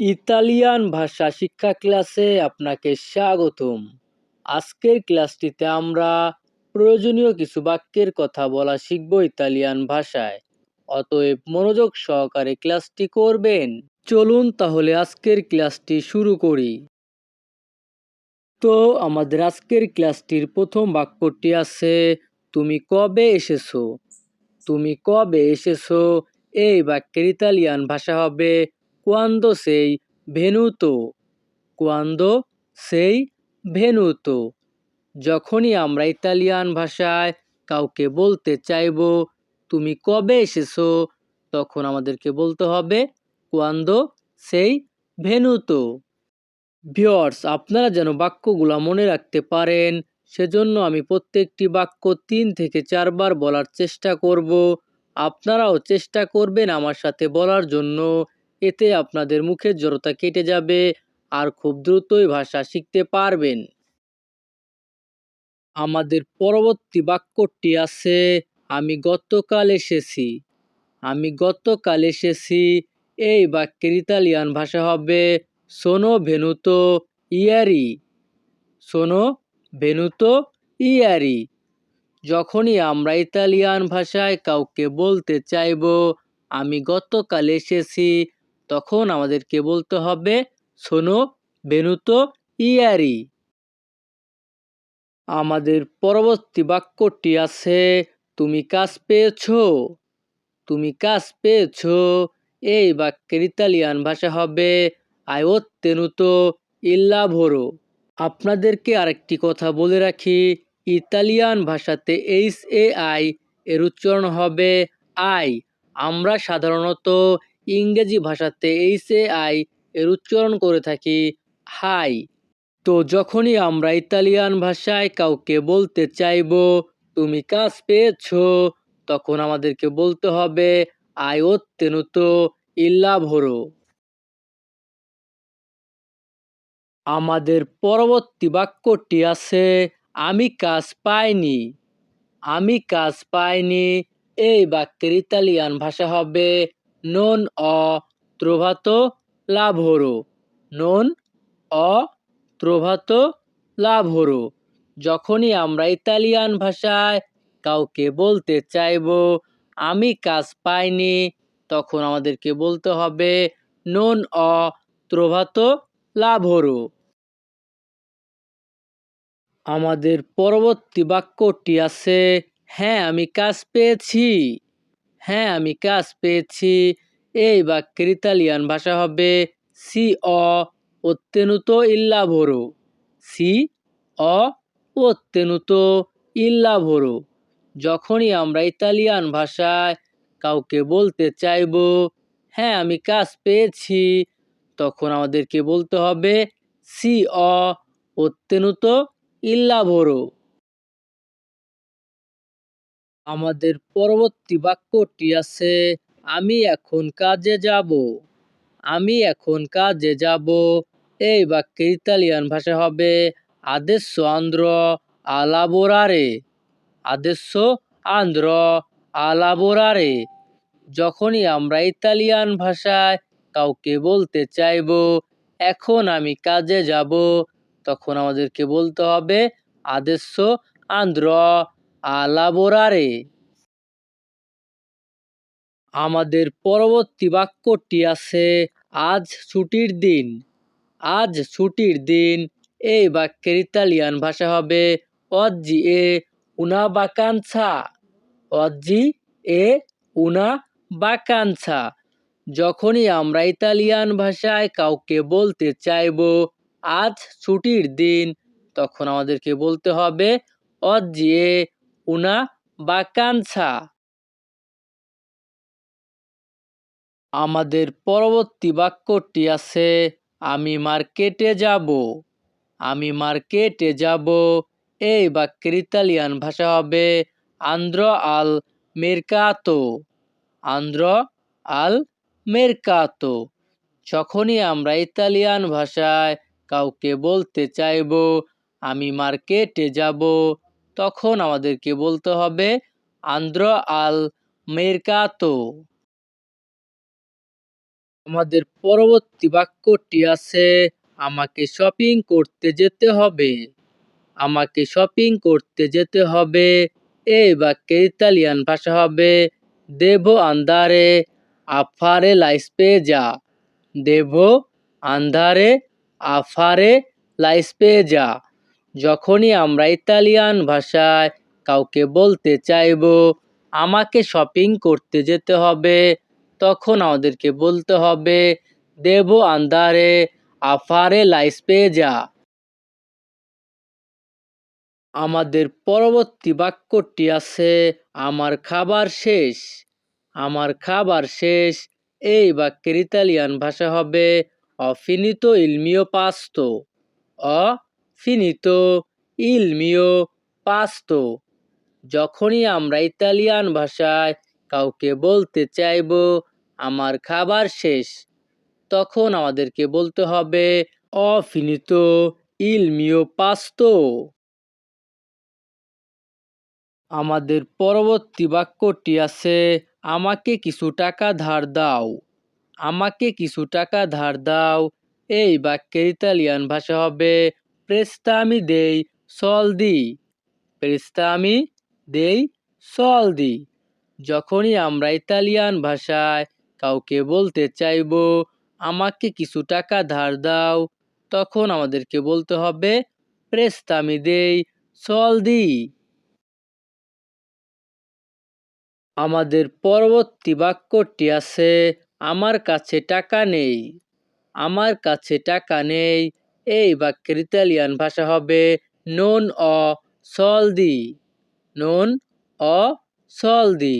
Italian ভাষা শিক্ষা ক্লাসে আপনাকে স্বাগতম। আজকের ক্লাসটিতে আমরা প্রয়োজনীয় কিছু বাক্যের কথা বলা শিখব ইতালিয়ান ভাষায়। অতএব মনোযোগ সহকারে ক্লাসটি করবেন। চলুন তাহলে আজকের ক্লাসটি শুরু করি। তো, আমাদের আজকের ক্লাসটির প্রথম বাক্যটি আছে, তুমি কবে এসেছ? তুমি কবে এসেছ? এই বাক্যের ইতালিয়ান ভাষা হবে কোয়ান্দো সেই ভেনুতো কোয়ান্দো সেই ভেনুতো যখনই আমরা ইতালিয়ান ভাষায় কাউকে বলতে চাইব, তুমি কবে এসেছ, তখন আমাদেরকে বলতে হবে কোয়ান্দো সেই ভেনুতো ভিওর্স আপনারা যেন বাক্যগুলা মনে রাখতে পারেন, সেজন্য আমি প্রত্যেকটি বাক্য তিন থেকে চারবার বলার চেষ্টা করব। আপনারাও চেষ্টা করবেন আমার সাথে বলার জন্য। এতে আপনাদের মুখের জড়তা কেটে যাবে আর খুব দ্রুতই ভাষা শিখতে পারবেন। আমাদের পরবর্তী বাক্যটি আছে, আমি গতকাল এসেছি। আমি গতকাল এসেছি। এই বাক্যের ইতালিয়ান ভাষা হবে, সোনো ভেনুতো ইয়ারি। সোনো ভেনুতো ইয়ারি। যখনই আমরা ইতালিয়ান ভাষায় কাউকে বলতে চাইব, আমি গতকাল এসেছি তখন আমাদেরকে বলতে হবে সোনো বেনুতো, ইয়ারি। আমাদের পরবর্তী বাক্যটি আছে, তুমি কাজ পেয়েছ, তুমি কাজ পেয়েছ। এই বাক্যের ইতালিয়ান ভাষা হবে আয়োত্তেনুতো ইল্লাভোরো আপনাদেরকে আরেকটি কথা বলে রাখি, ইতালিয়ান ভাষাতে এইচ এ আই এর উচ্চারণ হবে, আই। আমরা সাধারণত ইংরেজি ভাষাতে এইচ এ আই এর উচ্চারণ করে থাকি। হাই। তো যখনই আমরা ইতালিয়ান ভাষায় কাউকে বলতে চাইব, তুমি কাজ পেয়েছ? তখন আমাদেরকে বলতে হবে আই ওত্তেনুতো ইল্লাভোরো আমাদের পরবর্তী বাক্যটি আছে, আমি কাজ পাইনি। আমি কাজ পাইনি। এই বাক্যের ইতালিয়ান ভাষা হবে নন অ ত্রোভাত লাভরো। নন অ ত্রোভাত লাভরো। যখনই আমরা ইতালিয়ান ভাষায় কাউকে বলতে চাইব, আমি কাজ পাইনি, তখন আমাদেরকে বলতে হবে নন অ ত্রোভাত লাভরো। আমাদের পরবর্তী বাক্যটি আছে হ্যাঁ আমি কাজ পেয়েছি। হ্যাঁ আমি কাজ পেয়েছি। এই বাক্যের ইতালিয়ান ভাষা হবে সি, অ অত্যেনুত ইল্লাভোরো সি, অ অত্যেনুত ইল্লাভোরো যখনই আমরা ইতালিয়ান ভাষায় কাউকে বলতে চাইব হ্যাঁ আমি কাজ পেয়েছি তখন আমাদেরকে বলতে হবে সি, অ অত্যেনুত ইল্লাভোরো আমাদের পরবর্তী বাক্যটি আছে, আমি এখন কাজে যাব। আমি এখন কাজে যাব। এই বাক্যের ইতালিয়ান ভাষা হবে, আদেশ আন্দ্র আলাবোরারে আদেশ আন্দ্র আলাবোরারে যখনই আমরা ইতালিয়ান ভাষায় কাউকে বলতে চাইব, এখন আমি কাজে যাব, তখন আমাদেরকে বলতে হবে, আদেশ আন্দ্র আলাবোরারে আমাদের পরবর্তী বাক্যটি আছে, আজ ছুটির দিন। আজ ছুটির দিন। এই বাক্যের ইতালিয়ান ভাষা হবে, অজ্জি এ উনা বাকানছা। অজ্জি এ উনা বাকানছা। যখনই আমরা ইতালিয়ান ভাষায় কাউকে বলতে চাইব, আজ ছুটির দিন, তখন আমাদেরকে বলতে হবে, অজ্জি এ উনা বাকানছা আমাদের পরবর্তী বাক্যটি আছে, আমি মার্কেটে যাব। আমি মার্কেটে যাব, এই বাক্যের ইতালিয়ান ভাষা হবে আন্দ্র আল মেরকাতো। আন্দ্র আল মেরকাতো। যখনই আমরা ইতালিয়ান ভাষায় কাউকে বলতে চাইব, আমি মার্কেটে যাব তখন আমাদেরকে বলতে হবে, আন্দ্র আল মেরকাতো। আমাদের পরবর্তী বাক্যটি আছে, আমাকে শপিং করতে যেতে হবে। আমাকে শপিং করতে যেতে হবে। এই বাক্যের ইতালিয়ান ভাষা হবে, দেবো আন্দারে আফারে লাইস লাইসপেজা। দেবো আন্ধারে আফারে লাইস লাইসপেজা। যখনই আমরা ইতালিয়ান ভাষায় কাউকে বলতে চাইব, আমাকে শপিং করতে যেতে হবে, তখন আমাদেরকে বলতে হবে, দেবো আন্দারে আফারে লাইস পেয়ে যা। আমাদের পরবর্তী বাক্যটি আছে, আমার খাবার শেষ। আমার খাবার শেষ, এই বাক্যের ইতালিয়ান ভাষা হবে, অফিনিতো ইলমিও পাস্তো। অফিনিতো ইলমিও পাস্তো যখনই আমরা ইতালিয়ান ভাষায় কাউকে বলতে চাইব, আমার খাবার শেষ। তখন আমাদেরকে বলতে হবে অফিনিতো ইলমিও পাস্তো আমাদের পরবর্তী বাক্যটি আছে, আমাকে কিছু টাকা ধার দাও। আমাকে কিছু টাকা ধার দাও। এই বাক্যের ইতালিয়ান ভাষা হবে প্রেস্তামি দেই সলদি প্রেস্তামি দেই সলদি যখনই আমরা ইতালিয়ান ভাষায় কাউকে বলতে চাইব, আমাকে কিছু টাকা ধার দাও, তখন আমাদেরকে বলতে হবে প্রেস্তামি দেই সলদি আমাদের পরবর্তী বাক্যটি আছে, আমার কাছে টাকা নেই। আমার কাছে টাকা নেই। এই বাক্যের ইতালিয়ান ভাষা হবে নন অ সলদি নন অ সলদি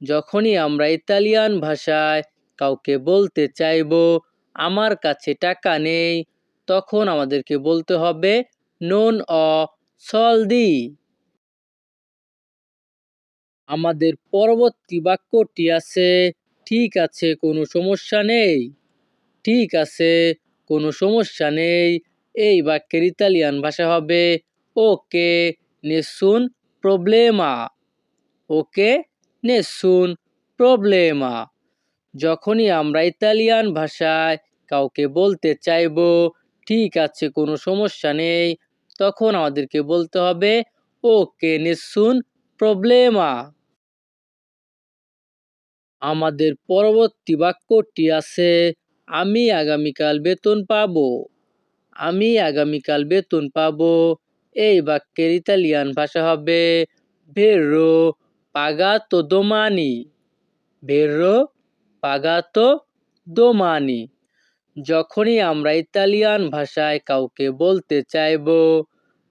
যখনই আমরা ইতালিয়ান ভাষায় কাউকে বলতে চাইব, আমার কাছে টাকা নেই, তখন আমাদেরকে বলতে হবে নন অ সলদি আমাদের পরবর্তী বাক্যটি আছে, ঠিক আছে, কোনো সমস্যা নেই। ঠিক আছে কোনো সমস্যা নেই। এই বাক্যের ইতালিয়ান ভাষা হবে ওকে নেসুন প্রবলেমা। ওকে নেসুন প্রবলেমা। যখনই আমরা ইতালিয়ান ভাষায় কাউকে বলতে চাইব, ঠিক আছে, কোনো সমস্যা নেই, তখন আমাদেরকে বলতে হবে ওকে নেসুন প্রবলেমা। আমাদের পরবর্তী বাক্যটি আছে আমি আগামীকাল বেতন পাবো। আমি আগামীকাল বেতন পাবো। এই বাক্যের ইতালিয়ান ভাষা হবে ভেরো পাগাতো দোমানি ভেরো পাগাতো দোমানি যখনই আমরা ইতালিয়ান ভাষায় কাউকে বলতে চাইব,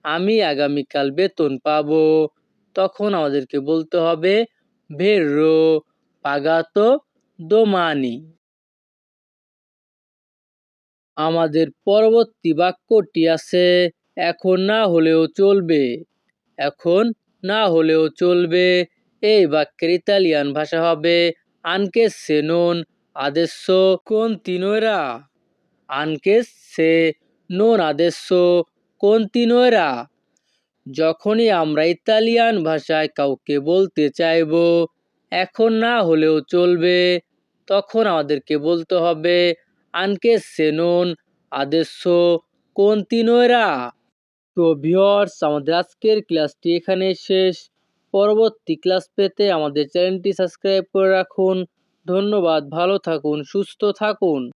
আমি আগামীকাল বেতন পাবো। তখন আমাদেরকে বলতে হবে ভেরো পাগাতো দোমানি আমাদের পরবর্তী বাক্যটি আছে, এখন না হলেও চলবে। এখন না হলেও চলবে। এই বাক্যের ইতালিয়ান ভাষা হবে, আনকে সে নন আদেশ কন্তিনোরা আনকে সে নন আদেশ কন্তিনোরা যখনই আমরা ইতালিয়ান ভাষায় কাউকে বলতে চাইব, এখন না হলেও চলবে, তখন আমাদেরকে বলতে হবে আনকে সেনন আদেশ কন্তিনোরা তো ভিওর্স আমাদের আজকের ক্লাসটি এখানে শেষ। পরবর্তী ক্লাস পেতে আমাদের চ্যানেলটি সাবস্ক্রাইব করে রাখুন। ধন্যবাদ, ভালো থাকুন, সুস্থ থাকুন।